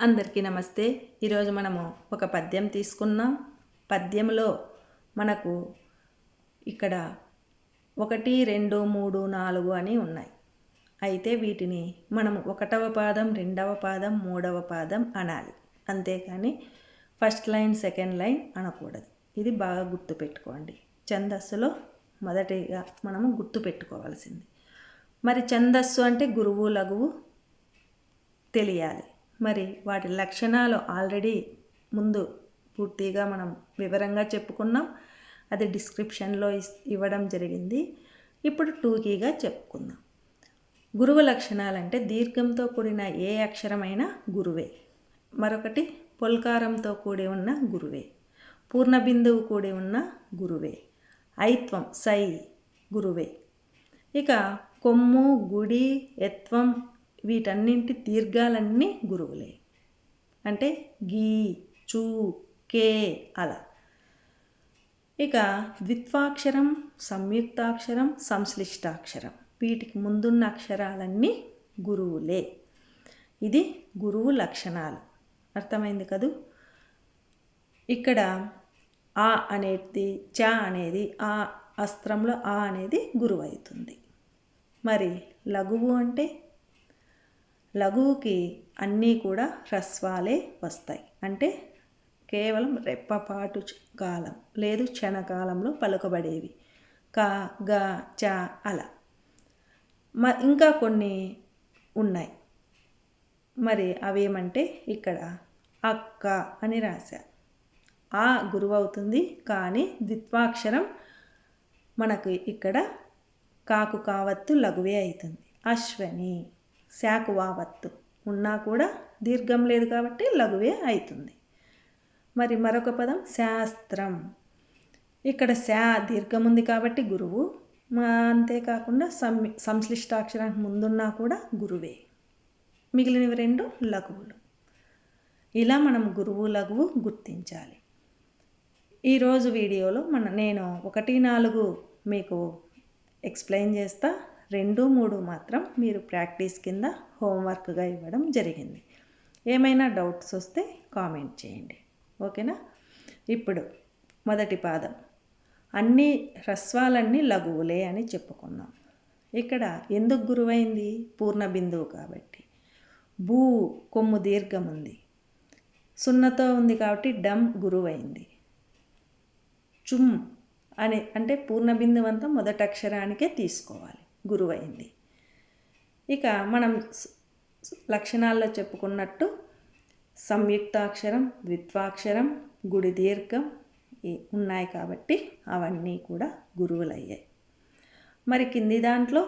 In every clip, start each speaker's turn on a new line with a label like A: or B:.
A: అందరికీ నమస్తే. ఈరోజు మనము ఒక పద్యం తీసుకున్నాం పద్యంలో మనకు ఇక్కడ ఒకటి రెండు మూడు నాలుగు అని ఉన్నాయి. అయితే వీటిని మనం ఒకటవ పాదం రెండవ పాదం మూడవ పాదం అనాలి. అంతేకాని ఫస్ట్ లైన్ సెకండ్ లైన్ అనకూడదు. ఇది బాగా గుర్తుపెట్టుకోండి ఛందస్సులో మొదటిగా మనము గుర్తుపెట్టుకోవాల్సింది మరి ఛందస్సు అంటే గురువు లఘువు తెలియాలి. మరి వాటి లక్షణాలు ఆల్రెడీ ముందు పూర్తిగా మనం వివరంగా చెప్పుకున్నాం. అది డిస్క్రిప్షన్లో ఇస్ ఇవ్వడం జరిగింది. ఇప్పుడు టూకీగా చెప్పుకుందాం. గురువు లక్షణాలంటే దీర్ఘంతో కూడిన ఏ అక్షరమైనా గురువే. మరొకటి పొల్కారంతో కూడి ఉన్న గురువే. పూర్ణ బిందువు కూడి ఉన్న గురువే. ఐత్వం సై గురువే. ఇక కొమ్ము గుడి ఎత్వం వీటన్నింటి దీర్ఘాలన్నీ గురువులే. అంటే గీ చూ కే అలా. ఇక ద్విత్వాక్షరం సంయుక్తాక్షరం సంశ్లిష్టాక్షరం. వీటికి ముందున్న అక్షరాలన్నీ గురువులే. ఇది గురువు లక్షణాలు. అర్థమైంది కదూ? ఇక్కడ ఆ అనేది చ అనేది ఆ అస్త్రంలో ఆ అనేది గురువు అవుతుంది మరి లఘువు అంటే? లఘువుకి అన్నీ కూడా హ్రస్వాలే వస్తాయి. అంటే కేవలం రెప్పపాటు కాలం లేదు క్షణకాలంలో పలుకబడేవి. క గ చ అలా. మ ఇంకా కొన్ని ఉన్నాయి. మరి అవేమంటే ఇక్కడ అక్క అని రాశా. ఆ గురువు అవుతుంది కానీ ద్విత్వాక్షరం మనకు ఇక్కడ కాకు కావత్తు లఘువే అవుతుంది అశ్వని. శాకు వావత్తు. ఉన్నా కూడా దీర్ఘం లేదు కాబట్టి లఘువే అవుతుంది మరి మరొక పదం శాస్త్రం. ఇక్కడ శా దీర్ఘం ఉంది కాబట్టి గురువు. అంతేకాకుండా సం సంశ్లిష్టాక్షరానికి ముందున్నా కూడా గురువే. మిగిలినవి రెండు లఘువులు. ఇలా మనం గురువు లఘువు గుర్తించాలి. ఈరోజు వీడియోలో మన నేను ఒకటి నాలుగు మీకు ఎక్స్ప్లెయిన్ చేస్తా. రెండు మూడు మాత్రం మీరు ప్రాక్టీస్ కింద హోంవర్క్గా ఇవ్వడం జరిగింది. ఏమైనా డౌట్స్ వస్తే కామెంట్ చేయండి. ఓకేనా? ఇప్పుడు మొదటి పాదం. అన్ని హ్రస్వాలన్నీ లఘువులే అని చెప్పుకున్నాం. ఇక్కడ ఎందుకు గురువైంది? పూర్ణ బిందువు కాబట్టి. భూ కొమ్ము దీర్ఘం ఉంది. సున్నతో ఉంది కాబట్టి డమ్ గురువైంది. చుమ్ అని అంటే పూర్ణ బిందువు అంతా మొదటి అక్షరానికే తీసుకోవాలి. గురువైంది. ఇక మనం లక్షణాల్లో చెప్పుకున్నట్టు సంయుక్తాక్షరం ద్విత్వాక్షరం గుడి దీర్ఘం ఉన్నాయి కాబట్టి అవన్నీ కూడా గురువులయ్యాయి. మరి కింది దాంట్లో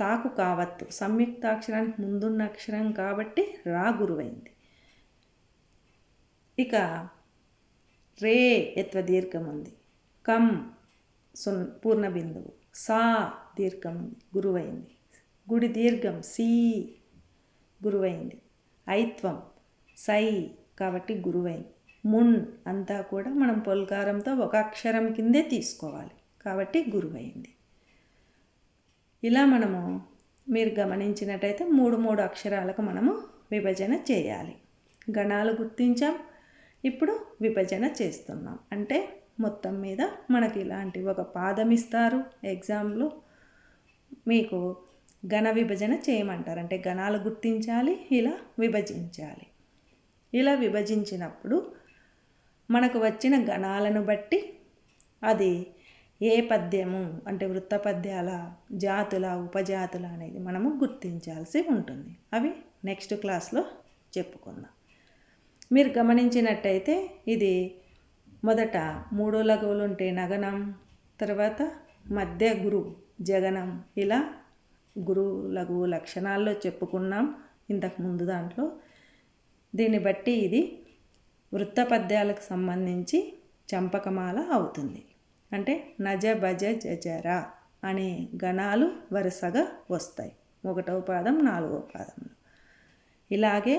A: తాకు కావత్తు సంయుక్తాక్షరానికి ముందున్న అక్షరం కాబట్టి రా గురువైంది. ఇక రే ఎత్వ దీర్ఘం ఉంది కం సున్ పూర్ణ బిందువు సా దీర్ఘం గురువైంది. గుడి దీర్ఘం సి గురువైంది. ఐత్వం సై కాబట్టి గురువైంది. మున్ అంతా కూడా మనం పొల్కారంతో ఒక అక్షరం కిందే తీసుకోవాలి కాబట్టి గురువైంది. ఇలా మనము మీరు గమనించినట్టయితే మూడు మూడు అక్షరాలకు మనము విభజన చేయాలి. గణాలు గుర్తించాం. ఇప్పుడు విభజన చేస్తున్నాం. అంటే మొత్తం మీద మనకి ఇలాంటి ఒక పాదం ఇస్తారు. ఎగ్జామ్లో మీకు ఘన విభజన చేయమంటారు. అంటే గణాలు గుర్తించాలి ఇలా విభజించాలి. ఇలా విభజించినప్పుడు మనకు వచ్చిన గణాలను బట్టి అది ఏ పద్యము అంటే వృత్త పద్యాల జాతుల ఉపజాతుల అనేది మనము గుర్తించాల్సి ఉంటుంది. అవి నెక్స్ట్ క్లాస్లో చెప్పుకుందాం. మీరు గమనించినట్టయితే ఇది మొదట మూడో లఘువులు ఉంటే నగనం తర్వాత మధ్య గురు జగనం. ఇలా గురు లఘువు లక్షణాల్లో చెప్పుకున్నాం ఇంతకు ముందు దాంట్లో. దీన్ని బట్టి ఇది వృత్త పద్యాలకు సంబంధించి చంపకమాల అవుతుంది. అంటే నజ భజ జజర అనే గణాలు వరుసగా వస్తాయి. ఒకటవ పాదం నాలుగో పాదంలో ఇలాగే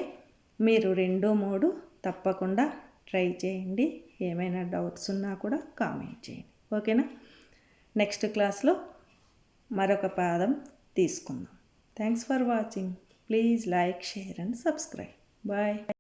A: మీరు రెండు మూడు తప్పకుండా ట్రై చేయండి. ఏమైనా డౌట్స్ ఉన్నా కూడా కామెంట్ చేయండి. ఓకేనా? నెక్స్ట్ క్లాస్లో మరొక పాదం తీసుకుందాం. Thanks for watching. Please like share and subscribe. Bye.